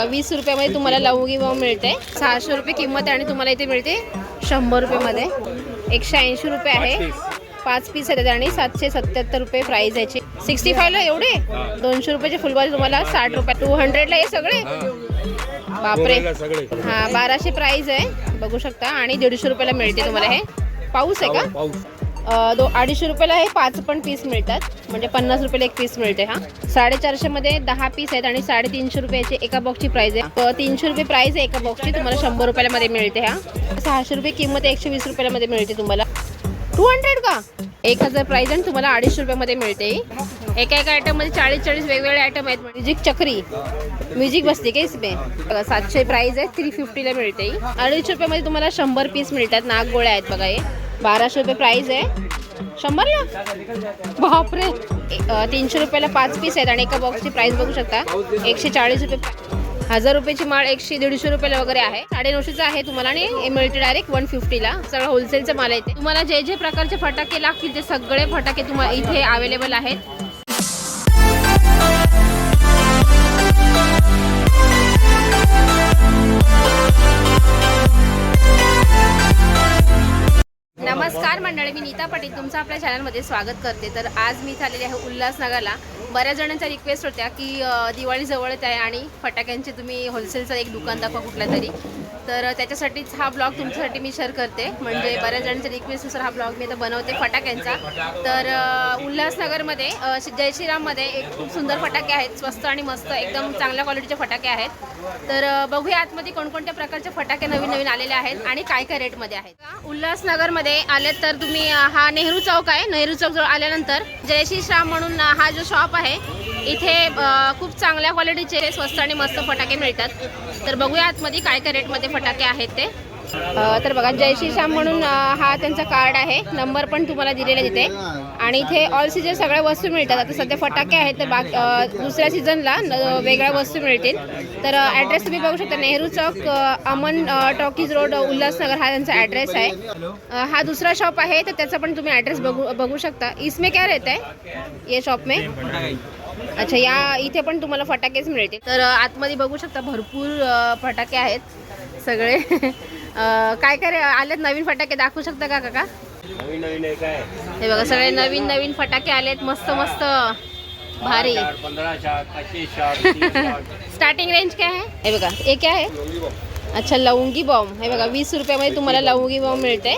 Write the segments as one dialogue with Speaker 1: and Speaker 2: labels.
Speaker 1: बघा वीस रुपयामध्ये तुम्हाला लवंगी वाव मिळते. सहाशे रुपये किंमत आहे आणि तुम्हाला इथे मिळते शंभर रुपयामध्ये. एकशे ऐंशी रुपये आहे. पाच पीस आहेत आणि सातशे सत्याहत्तर रुपये प्राइस याची. सिक्स्टी फायला एवढे? दोनशे रुपयाचे फुलबाजी तुम्हाला साठ रुपये. टू हंड्रेडला हे सगळे? बापरे. हा बाराशे प्राइस आहे. बघू शकता. आणि दीडशे रुपयाला मिळते तुम्हाला हे. पाऊस आहे का? दो अडीचशे रुपयाला हे पाच पण पीस मिळतात. म्हणजे पन्नास रुपयाला एक पीस मिळते हा. साडेचारशेमध्ये दहा पीस आहेत आणि साडेतीनशे रुपयाची एका बॉक्सची प्राइस आहे. तीनशे रुपये प्राईज आहे एका बॉक्सची तुम्हाला शंभर रुपयाला मध्ये मिळते हा. सहाशे रुपये किंमत एकशे वीस रुपयाला मध्ये मिळते तुम्हाला. टू हंड्रेड का? एक हजार प्राईज आणि तुम्हाला अडीचशे रुपयामध्ये मिळते. एका एका आयटममध्ये चाळीस चाळीस वेगवेगळे आयटम आहेत. म्युझिक चक्री. म्युझिक बसते का इसमे? बघा सातशे प्राईज आहे थ्री फिफ्टीला मिळते. अडीचशे रुपयामध्ये तुम्हाला शंभर पीस मिळतात. नाग गोळ्या आहेत बघा हे. बाराशे रुपये प्राईज आहे. शंभरला? बापरे. तीनशे रुपयाला पाच पीस आहेत आणि एका बॉक्सची प्राईस बघू शकता. एकशे चाळीस रुपये हजार रुपयाची माळ एकशे दीडशे रुपयाला वगैरे आहे. साडे नऊशेचं आहे तुम्हाला आणि मिळते डायरेक्ट वन फिफ्टीला सगळं होलसेलचं माल आहे ते. तुम्हाला जे जे प्रकारचे फटाके लागतील ते सगळे फटाके तुम्हाला इथे अवेलेबल आहेत. मंडळी मी नीता पाटील तुमचं आपल्या चॅनलमध्ये स्वागत करते. तर आज मी झालेली आहे उल्हासनगरला. बऱ्याच जणांच्या रिक्वेस्ट होत्या की दिवाळी जवळच आहे आणि फटाक्यांचे तुम्ही होलसेलचं एक दुकान दाखवा कुठल्या तरी. तर त्याच्यासाठीच हा ब्लॉग तुमच्यासाठी मी शेअर करते. म्हणजे बऱ्याच जणांच्या रिक्वेस्टनुसार हा ब्लॉग मी आता बनवते फटाक्यांचा. तर उल्हासनगरमध्ये जयश्रीराममध्ये एक खूप सुंदर फटाके आहेत. स्वस्त आणि मस्त एकदम चांगल्या क्वालिटीचे फटाके आहेत. तर बघूया आतमध्ये कोणकोणत्या प्रकारचे फटाके नवीन नवीन आलेले आहेत आणि काय काय रेटमध्ये आहेत. उल्हासनगरमध्ये आले तर तुम्ही हा नेहरू चौक आहे. नेहरू चौक जवळ आल्यानंतर जयश्री श्राम म्हणून हा जो शॉप आहे इथे खूप चांगल्या क्वालिटीचे स्वस्त आणि मस्त फटाके मिळतात. तर बघूया आतमध्ये काय काय रेटमध्ये फटाके आहेत ते. तर बघा जयश्री श्याम म्हणून हा त्यांचा कार्ड आहे. नंबर पण तुम्हाला दिलेला तिथे. आणि इथे ऑल सीजन सगळ्या वस्तू मिळतात. आता सध्या फटाके आहेत तर बाकी दुसऱ्या सीझनला वेगळ्या वस्तू मिळतील. तर ॲड्रेस तुम्ही बघू शकता. नेहरू चौक अमन टॉकीज रोड उल्हासनगर हा त्यांचा ॲड्रेस आहे. हा दुसरा शॉप आहे तर त्याचा पण तुम्ही ॲड्रेस बघू बघू शकता. इसमें क्या रहता है? ये शॉप में? अच्छा या इथे पण तुम्हाला फटाकेच मिळतील. तर आतमध्ये बघू शकता भरपूर फटाके आहेत सगळे. काय काय आलेत नवीन फटाके दाखवू शकता का काका?
Speaker 2: नवीन नवीन
Speaker 1: हे बघा सगळे नवीन नवीन फटाके आलेत मस्त मस्त. भारी. स्टार्टिंग रेंज काय आहे? हे बघा हे काय आहे? अच्छा लवंगी बॉम्ब हे बघा वीस रुपयामध्ये तुम्हाला लवंगी बॉम्ब मिळते.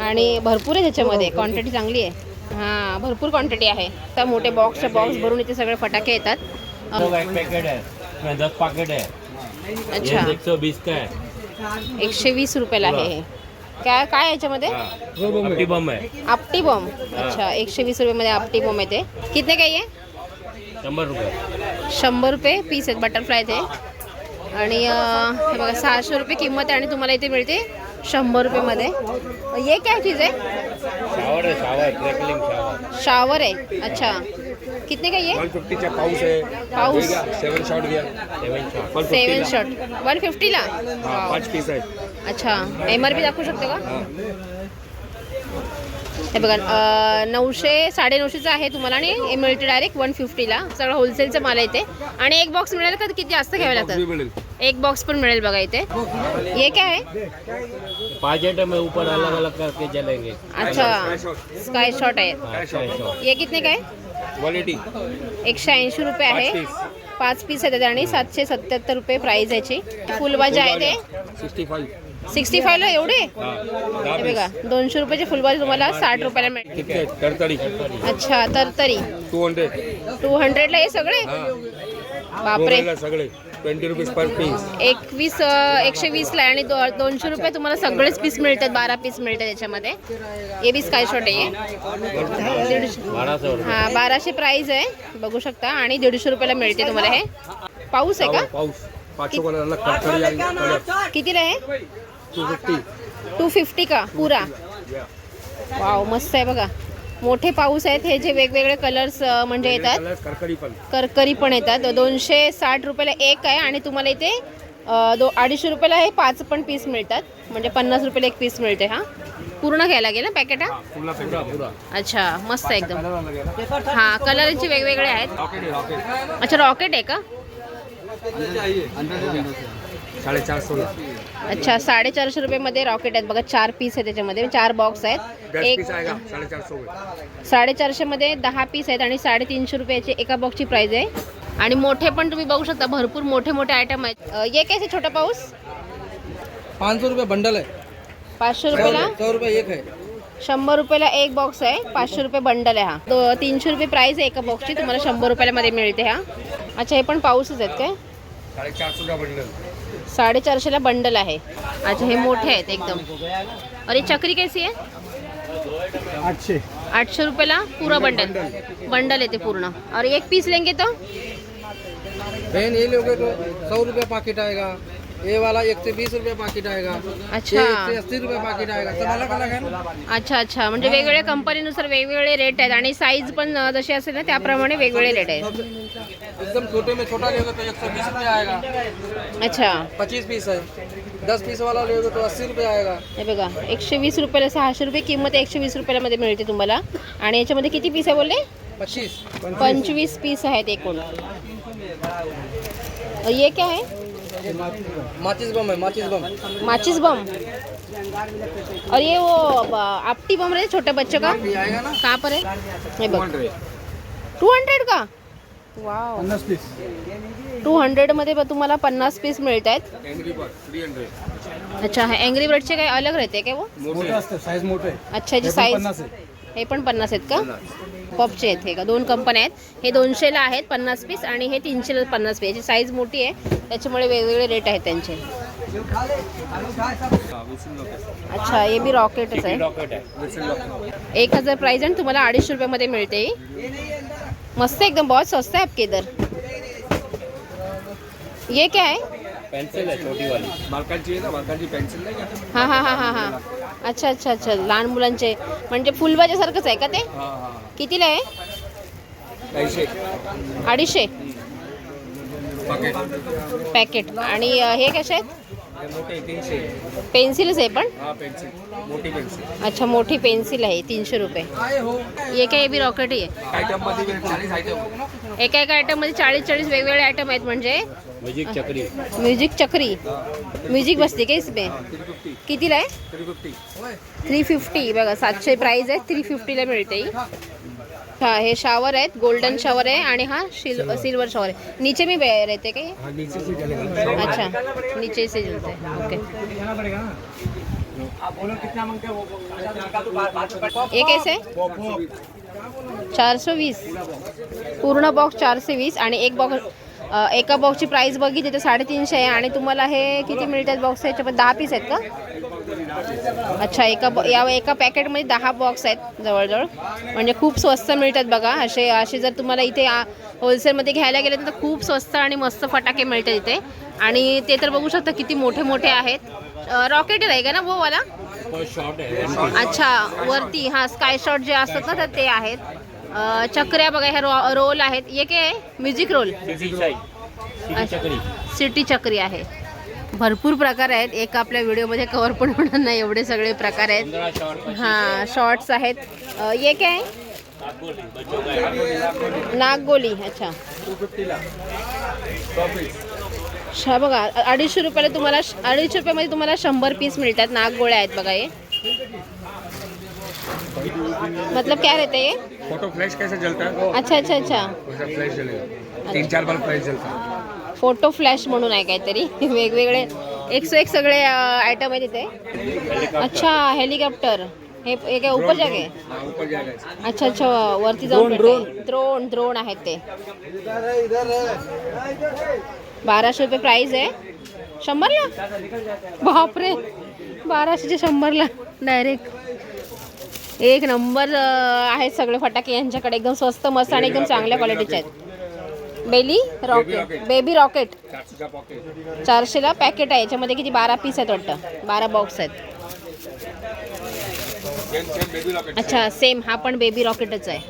Speaker 1: आणि भरपूर आहे त्याच्यामध्ये क्वांटिटी चांगली आहे. हां भरपूर क्वांटिटी आहे. तर मोठे बॉक्सच्या बॉक्स भरून इथे सगळे फटाके येतात. अच्छा. एकशे वीस रुपयाला आहे हे. काय काय आहे याच्यामध्ये?
Speaker 2: अपटी बम है
Speaker 1: आपटी बॉम्ब अच्छा एकशे वीस रुपयामध्ये आपटी बॉम्ब येते कितने काही आहे
Speaker 2: शंभर रुपये.
Speaker 1: शंभर रुपये पीस आहेत बटरफ्लाय ते आणि हे बघा सहाशे रुपये किंमत आहे आणि तुम्हाला इथे मिळते. शंभर रुपयेमध्ये. ये काय चीज आहे?
Speaker 2: शावर है शावर ट्रैकलिंग शावर
Speaker 1: शावर आहे. अच्छा. कितने का ये?
Speaker 3: पाऊस आहे.
Speaker 1: पाऊस
Speaker 3: सेवन शॉट घ्या.
Speaker 2: सेवन शॉट
Speaker 3: वन
Speaker 1: सेवन
Speaker 3: 50 ला.
Speaker 1: शॉट वन फिफ्टीला
Speaker 3: हा, पाच पीस आहे
Speaker 1: अच्छा. एम आर पी दाखवू शकतो का? हे. बघा नऊशे साडे नऊशेचं आहे तुम्हाला आणि हे मिळते डायरेक्ट वन फिफ्टीला सगळं होलसेलचं माल आहे इथे आणि एक बॉक्स मिळेल का? किती जास्त घ्यावे लागतात?
Speaker 3: मिळेल.
Speaker 1: एक बॉक्स पण मिळेल बघा इथे ये काय आहे
Speaker 2: पाँच आइटम है ऊपर अलग अलग करके चलेंगे
Speaker 1: अच्छा स्काय शॉट आहे
Speaker 2: हाँ,
Speaker 1: ये। कितने काय
Speaker 3: वन एटी
Speaker 1: एकशे ऐंशी रुपये आहे
Speaker 3: पाच piece.
Speaker 1: पाच पीस आहेत आणि सातशे सत्याहत्तर रुपये प्राइस याची फुलभाजी आहे ते
Speaker 3: सिक्स्टी फाईव्ह
Speaker 1: सिक्स्टी फायला एवढे?
Speaker 3: हा
Speaker 1: हे
Speaker 3: पीस
Speaker 1: बघा दोनशे रुपयाची फुलभाजी तुम्हाला साठ रुपयाला
Speaker 3: तरतरी.
Speaker 1: अच्छा तर
Speaker 3: टू हंड्रेड
Speaker 1: टू हंड्रेडला हे सगळे? बापरे.
Speaker 3: दोघांना सगळे. ट्वेंटी रुपीज पर पीस
Speaker 1: एकवीस एकशे वीसला आणि दो दोनशे रुपये तुम्हाला सगळेच पीस मिळतात बारा पीस मिळतात त्याच्यामध्ये हे बी स्काय शॉट आहे. हे. दीडशे हा बाराशे प्राइस आहे बघू शकता. आणि दीडशे रुपयाला मिळते तुम्हाला हे. पाऊस आहे का?
Speaker 3: पाऊस. पाचशे कलरला कटकरी आणि कलर
Speaker 1: कितीला आहे?
Speaker 3: टू फिफ्टी
Speaker 1: टू फिफ्टी का? पुरा. वाव मस्त आहे बघा. मोठे पाऊस आहेत हे जे वेगवेगळे कलर्स म्हणजे येतात.
Speaker 3: करकरी पण.
Speaker 1: करकरी पण येतात. दोनशे साठ रुपयाला एक आहे आणि तुम्हाला इथे दो अडीचशे रुपयाला हे पाच पण पीस मिळतात. म्हणजे पन्नास रुपयाला एक पीस मिळते हा. पूर्ण घ्यायला लागेल ना पॅकेट हा अच्छा मस्त आहे एकदम. हा कलरचे वेगवेगळे आहेत. अच्छा रॉकेट आहे का?
Speaker 3: साडेचार सोळा
Speaker 1: अच्छा साडेचारशे रुपयामध्ये रॉकेट आहेत. बघा चार पीस आहे त्याच्यामध्ये. चार बॉक्स आहेत. एक साडेचारशेमध्ये दहा पीस आहेत आणि साडेतीनशे रुपयाची एका बॉक्सची प्राइस आहे. आणि मोठे पण तुम्ही बघू शकता. भरपूर मोठे मोठे आयटम आहेत ये कैसे छोटा पाऊस?
Speaker 4: पाँच सौ रुपये बंडल है
Speaker 1: पाचशे रुपयाला?
Speaker 4: एक है
Speaker 1: शंभर रुपयाला एक बॉक्स आहे. पाचशे रुपये बंडल आहे हा. तो तीनशे रुपये प्राइस आहे एका बॉक्सची तुम्हाला शंभर रुपयाला मध्ये मिळते हा. अच्छा हे पण पाऊसच आहेत काय?
Speaker 3: साडेचार सौ का बंडल.
Speaker 1: साडेचारशेला बंडल है अच्छा हे मोठे आहेत एकदम. अरे चक्री कैसी आहे?
Speaker 4: आठशे.
Speaker 1: आठशे रुपयाला पूरा बंडल. बंडल है पूर्ण. और एक पीस लेंगे तो?
Speaker 4: बहन ये लोगे तो सौ रुपया पाकिट आएगा. ये वाला एक से बीस रुपये पैकेट आएगा।
Speaker 1: अच्छा.
Speaker 4: ये एक से अस्सी रुपये पैकेट आएगा। सब अलग अलग है ना?
Speaker 1: अच्छा अच्छा. म्हणजे वेगवेगळ्या कंपनीनुसार वेगवेगळे रेट आहेत आणि साईज पण जशी असेल ना त्याप्रमाणे वेगवेगळे रेट आहेत.
Speaker 4: एकदम छोटे में छोटा लोगे तो एक सौ बीस रुपये आएगा।
Speaker 1: अच्छा.
Speaker 4: पच्चीस पीस है। दस पीस वाला लोगे तो अस्सी रुपये आएगा।
Speaker 1: हे बघा एकशे वीस रुपयाला सहाशे रुपये किंमत एकशे वीस रुपयाला मध्ये मिळते तुम्हाला. आणि याच्यामध्ये किती पीस आहे बोलले?
Speaker 4: पच्चीस.
Speaker 1: पंचवीस पीस आहेत एकूण. ये क्या है
Speaker 4: माचिस बम है माचिस बम।
Speaker 1: माचिस बम। और ये वो आपटी बम रहे छोटे बच्चों का?
Speaker 4: ये आएगा ना?
Speaker 1: कहाँ पर है? Two hundred. का? वाव।
Speaker 4: पीस।
Speaker 1: टू हंड्रेडमध्ये बघ तुम्हाला पन्नास पीस मिळत आहेत
Speaker 3: एंग्री बर्ड थ्री
Speaker 1: अच्छा हे अँग्री बर्डचे काही अलग राहते का वो?
Speaker 4: मोठे. असते साईज मोठे.
Speaker 1: अच्छा याची साईज हे पण पन्नास आहेत का? पॉपचे आहेत हे का? दोन कंपन्या आहेत. हे दोनशेला आहेत पन्नास पीस आणि हे तीनशेला पन्नास पीस. याची साईज मोठी आहे. त्याच्यामुळे वेगवेगळे रेट आहेत त्यांचे. अच्छा हे बी रॉकेटच आहे.
Speaker 2: रॉकेट है
Speaker 1: एक हजार प्राइस आणि तुम्हाला अडीचशे रुपयामध्ये मिळते मस्त एकदम बहुत सस्ता है आपके इधर. ये क्या है?
Speaker 2: पेंसिल है छोटी वाली
Speaker 3: मालकांची आहे ना मालकांची पेन्सिल नाही
Speaker 1: हा हा हा हा हा. अच्छा अच्छा अच्छा. लहान मुलांचे. म्हणजे फुलबाजासारखंच आहे का ते? कितीला आहे? अडीचशे.
Speaker 3: पकेट
Speaker 1: आणि हे कसे आहेत? पेन्सिलच आहे पण?
Speaker 3: हा
Speaker 1: अच्छा मोठी पेन्सिल आहे तीनशे रुपये. ये काय बी रॉकेट आहे?
Speaker 3: आयटममध्ये चाळीस आयटम
Speaker 1: एका एका आयटममध्ये चाळीस चाळीस वेगवेगळे आयटम आहेत म्हणजे?
Speaker 2: म्युझिक चक्री
Speaker 1: म्युझिक चक्री म्युझिक बसते का इसमें? कितीला आहे?
Speaker 3: थ्री फिफ्टी
Speaker 1: थ्री फिफ्टी बघा सातशे प्राईज आहे थ्री फिफ्टीला मिळते ही. हा शॉवर आहेत. गोल्डन शॉवर आहे आणि हा सिल सिल्वर शॉवर आहे. नीचे मी बे- रहते का ये?
Speaker 3: हा नीचे से चलेगा
Speaker 1: अच्छा नीचे से जलते हैं ओके ये कैसे चारशे वीस. पूर्ण बॉक्स चारशे वीस आणि एक बॉक्स एका बॉक्सची प्राइस बघितली तर साडेतीनशे आहे आणि तुम्हाला हे किती मिळतात बॉक्स याच्यामध्ये दहा पीस आहेत का? अच्छा एका या एका पॅकेटमध्ये दहा बॉक्स आहेत जवळजवळ. म्हणजे खूप स्वस्त मिळतात बघा. असे असे जर तुम्हाला इथे होलसेलमध्ये घ्यायला गेले तर खूप स्वस्त आणि मस्त फटाके मिळतात इथे. आणि ते तर बघू शकता किती मोठे मोठे आहेत. रॉकेट आहे का ना वो वाला? अच्छा वरती हा स्काय शॉट जे असतात ना तर ते आहेत. चक्र्या बघा ह्या रो रोल आहेत. ये काय आहे? म्युझिक रोल
Speaker 2: चक्री
Speaker 1: सिटी चक्री आहे. भरपूर प्रकार आहेत. एक आपल्या व्हिडिओमध्ये कवर पण होणार नाही एवढे सगळे प्रकार आहेत. हां शॉर्ट्स आहेत. ये काय नागगोली अच्छा. शा बघा अडीचशे रुपयाला तुम्हाला अडीचशे रुपयामध्ये तुम्हाला शंभर पीस मिळतात. नागगोळ्या आहेत बघा हे. मतलब क्या रहता है ये?
Speaker 3: फोटो फ्लैश कैसे जलता है?
Speaker 1: अच्छा अच्छा अच्छा.
Speaker 3: फ्लैश जलेगा. तीन चार बार फ्लैश जलता है.
Speaker 1: फोटो फ्लॅश म्हणून आहे काहीतरी. वेगवेगळे एक सो एक सगळे आयटम आहे तिथे अच्छा हेलिकॉप्टर. हे काय ऊपर जागे
Speaker 3: हाँ, ऊपर जाएगा इसका।
Speaker 1: अच्छा अच्छा वरती जाऊन ड्रोन ड्रोन आहेत ते. बाराशे रुपये प्राईज आहे. शंभरला? बापरे! बाराशेचे शंभरला. डायरेक्ट एक नंबर आहेत सगळे फटाके यांच्याकडे. एकदम स्वस्त मस्त आणि एकदम चांगल्या क्वालिटीचे आहेत. Belly rocket. Baby rocket. चारशेला packet आहे. याच्यामध्ये किती? बारा पीस आहेत वाटतं. बारा बॉक्स आहेत. अच्छा सेम हा पण बेबी रॉकेटच आहे.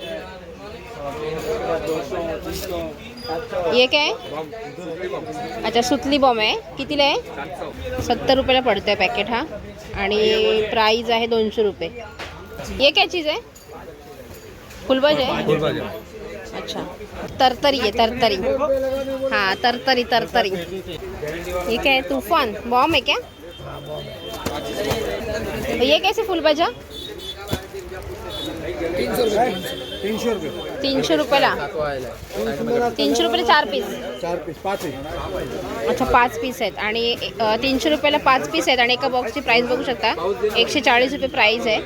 Speaker 1: ये काय? आहे?
Speaker 3: बम सुतली बम
Speaker 1: अच्छा सुतली बॉम्ब आहे. कितीला आहे? सत्तर रुपयाला पडतोय पॅकेट हा. आणि प्राईज आहे दोनशे रुपये. ये काय चीज आहे? फुलबाज आहे अच्छा। तरतरी आहे तरतरी। हाँ तरतरी तरतरी। ये क्या है तूफ़ान? बॉम्ब है क्या? ये कैसे फुल
Speaker 4: तीनशे रुपये
Speaker 1: तीनशे रुपयाला तीनशे रुपयाला चार पीस
Speaker 4: चार पीस। पाच
Speaker 1: अच्छा पाच पीस आणि अ, तीनशे रुपयाला पाच पीस आणि एका बॉक्सची प्राईस बघू शकता. एकशे चाळीस रुपये प्राइस आहे.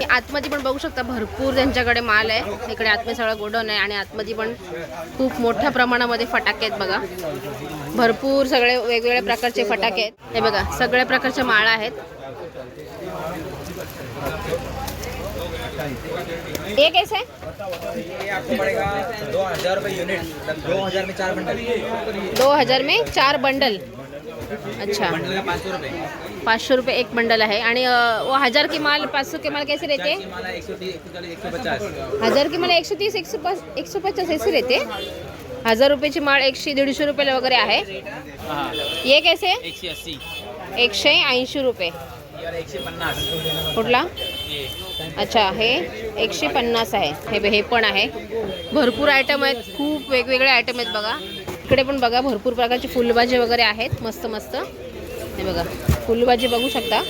Speaker 1: हे आतमध्ये पण बघू शकता भरपूर त्यांच्याकडे माल आहे. इकडे आतमध्ये सगळं गोडाऊन आहे आणि आतमध्ये पण खूप मोठ्या प्रमाणामध्ये फटाके आहेत बघा. भरपूर सगळे वेगवेगळ्या प्रकारचे फटाके आहेत. हे बघा सगळ्या प्रकारच्या माळा आहेत. ये कैसे? है
Speaker 5: ये आपको पड़ेगा दो हजार रुपये यूनिट मतलब दो हजार में चार बंडल.
Speaker 1: दो हजार में चार बंडल. अच्छा.
Speaker 5: बंडल का पाँच सौ रुपये.
Speaker 1: पाचशे रुपये एक बंडल आहे. आणि वो हजार की माल पाच सौ के माल कैसे रहते हजार की मला एकशे तीस एकशे पाच एकशे पचास ऐसे रहते? हजार रुपयाची माळ एकशे दीडशे रुपयाला वगैरे आहे. ये कैसे? एकशे ऐंशी रुपये. कुठला? अच्छा हे एकशे पन्नास आहे. हे हे पण आहे. भरपूर आयटम आहेत. खूप वेगवेगळे आयटम आहेत बघा. इकडे पण बघा भरपूर प्रकारची फुलभाजी वगैरे आहेत. मस्त मस्त. हे बघा फुलभाजी बघू शकता.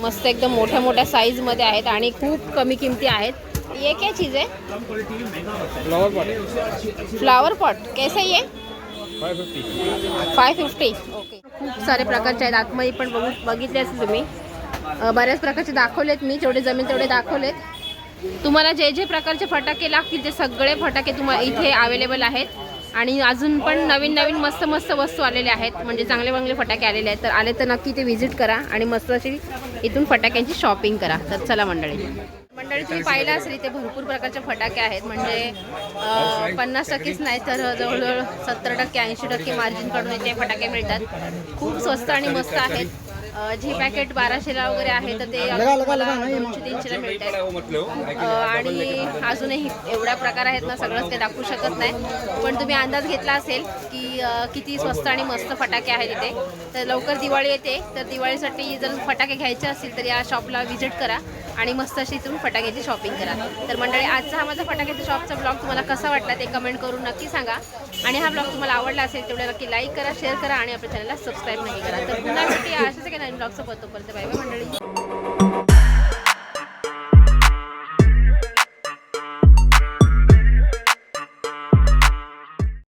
Speaker 1: मस्त एकदम मोठ्या मोठ्या साईजमध्ये आहेत आणि खूप कमी किमती आहेत. ये क्या चीज़ है
Speaker 4: फ्लॉवर पॉट
Speaker 1: फ्लावर पॉट कैसे आहे ये फाय फिफ्टी ओके खूप सारे प्रकारचे आहेत. आतमध्ये पण बघू बघितले असेल तुम्ही. बऱ्याच प्रकारचे दाखवलेत मी. जेवढे जमेल तेवढे दाखवलेत. तुम्हाला जे जे प्रकारचे फटाके लागतील ते सगळे फटाके तुम्हाला इथे अवेलेबल आहेत. आणि अजून पण नवीन नवीन मस्त मस्त वस्तू आलेल्या आहेत. म्हणजे चांगले चांगले फटाके आलेले आहेत. तर आले तर नक्की ते व्हिजिट करा आणि मस्त अशी इथून फटाक्यांची शॉपिंग करा. तर चला मंडळी. मंडळी तुम्ही पाहिलं असेल इथे भरपूर प्रकारचे फटाके आहेत. म्हणजे पन्नास टक्केच नाही तर जवळजवळ सत्तर टक्के ऐंशी टक्के मार्जिनकडून इथे फटाके मिळतात. खूप स्वस्त आणि मस्त आहेत. जी पॅकेट बाराशेला वगैरे आहे तर ते तुम्हाला दोनशे तीनशेला मिळत आहेत अ, आणि अजूनही एवढ्या प्रकार आहेत ना सगळंच ते दाखवू शकत नाही. पण तुम्ही अंदाज घेतला असेल की किती स्वस्त आणि मस्त फटाके आहेत इथे. तर लवकर दिवाळी येते. तर दिवाळीसाठी जर फटाके घ्यायचे असतील तर या शॉपला व्हिजिट करा. आणि मस्त अशी इथून फटाक्याची शॉपिंग करा. तर मंडळी आजचा हा माझा फटाक्याच्या शॉपचा ब्लॉग तुम्हाला कसा वाटला ते कमेंट करून नक्की सांगा. आणि हा ब्लॉग तुम्हाला आवडला असेल तेवढ्या नक्की लाईक करा शेअर करा आणि आपल्या चॅनलला सबस्क्राईब नाही करा. तर पुन्हा भेटूया. अशाच काही नवीन ब्लॉगचं पत्तो करते बाय बाय मंडळी.